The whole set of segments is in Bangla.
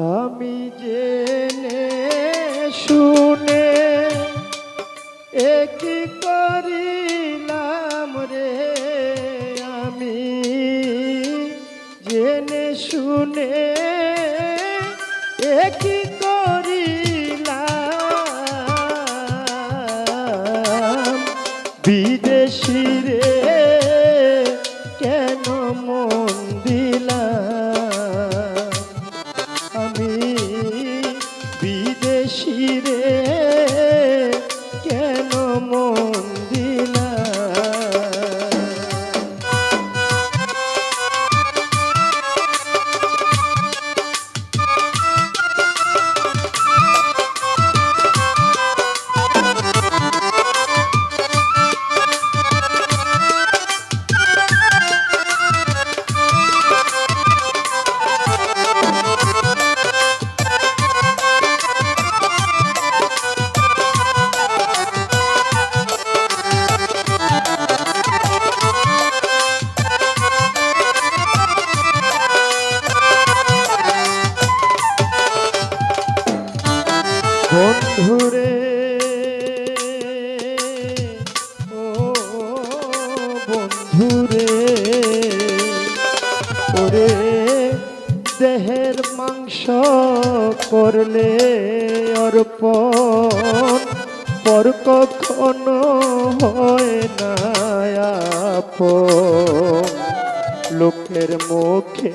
আমি জেনে শুনে একই করিলাম রে আমি? জেনে শুনে একই করিলাম বন্ধুরে, ও বন্ধুরে, ওরে দেহের মাংস করলে অর্পণ পর কখনো হয় না। লোকের মুখে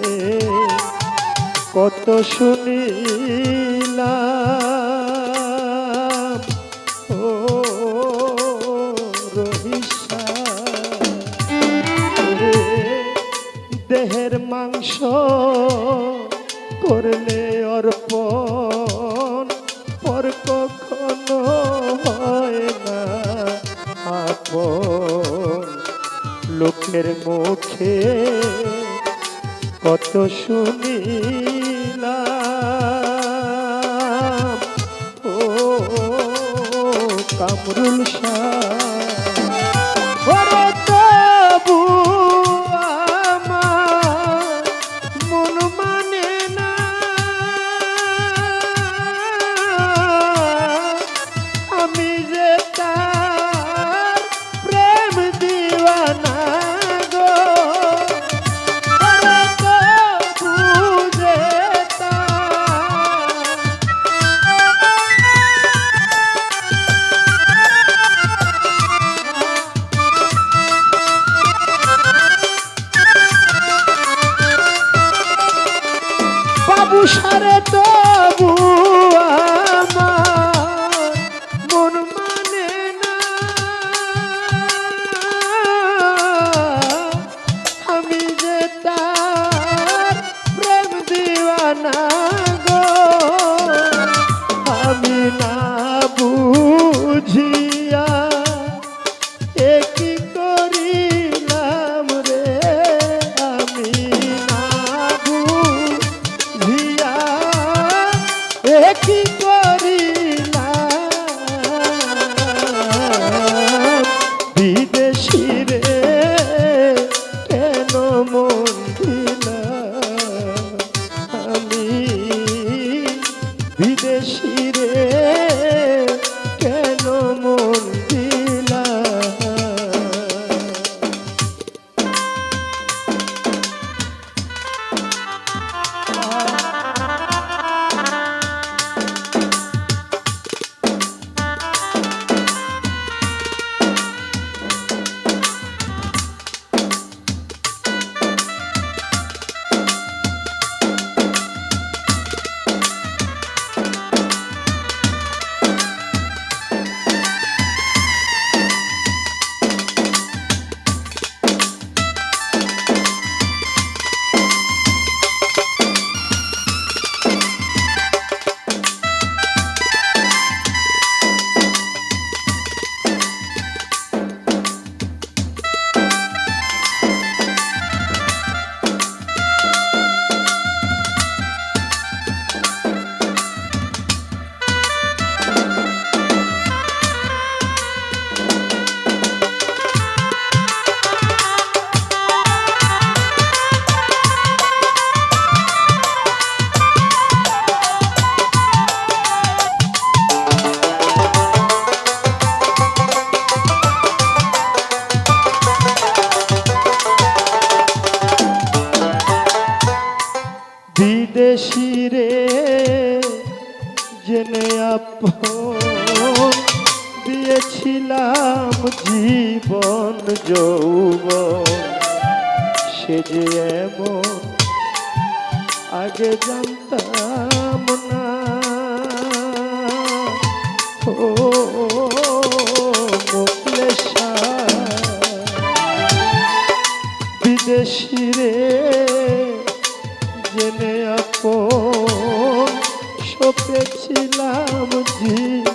কত শুনিলাম মাংস করলে অর্পণ পর কখনো হয় না। আপন লোকের মুখে কত শুনিলাম। ও কামরুল শাহ। novo শিরে রে, জেনে আপন দিয়েছিলাম জীবন যৌব সে যে এমন, আগে জানতাম না। ও, মুকলেশা বিদেশি রে। সপেছিলাম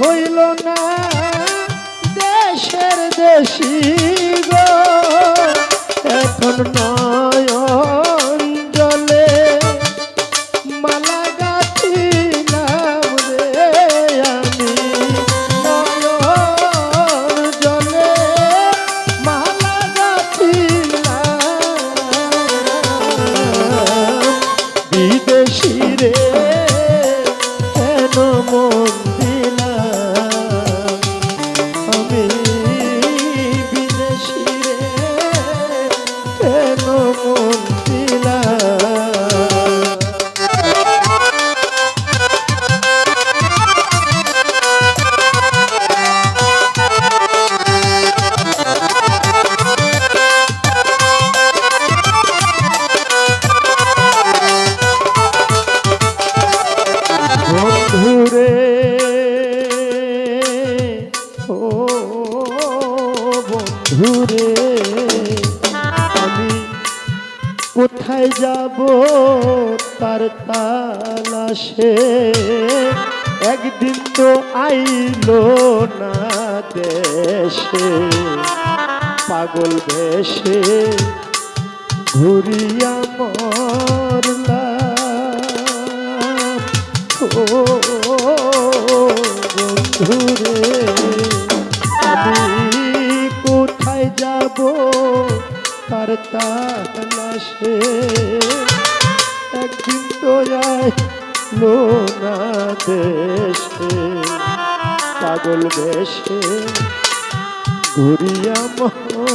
হইল না দেশের দেশি গো। এখন নয়ন বন্ধুরে আমি কোথায় যাব তার তালাশে? একদিন তো আইলো না দেশে পাগল দেশে ঘুরিয়া তালাশে একদিন তো আইলো না দেশে। পাগল বেশে ঘুরিয়া মরলাম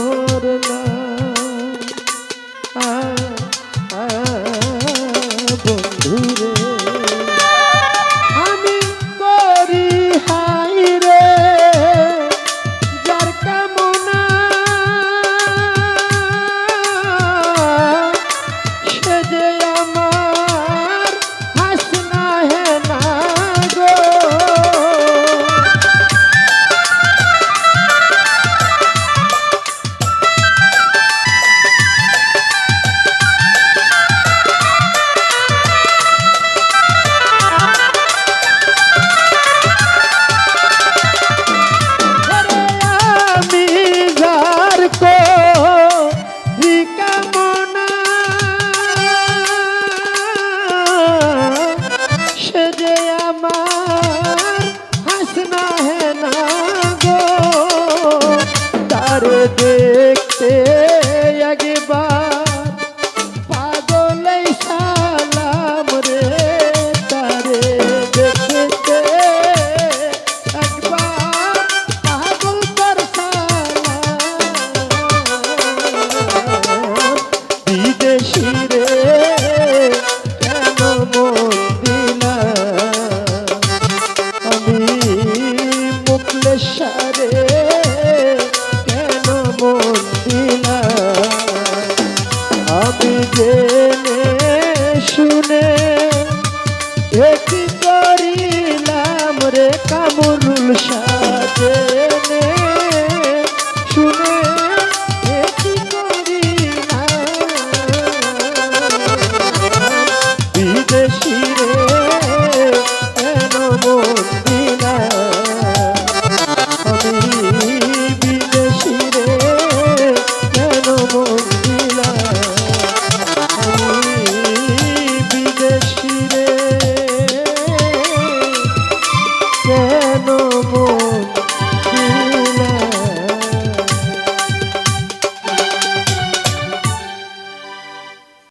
কি করিলাম রে কামরুল সাজে।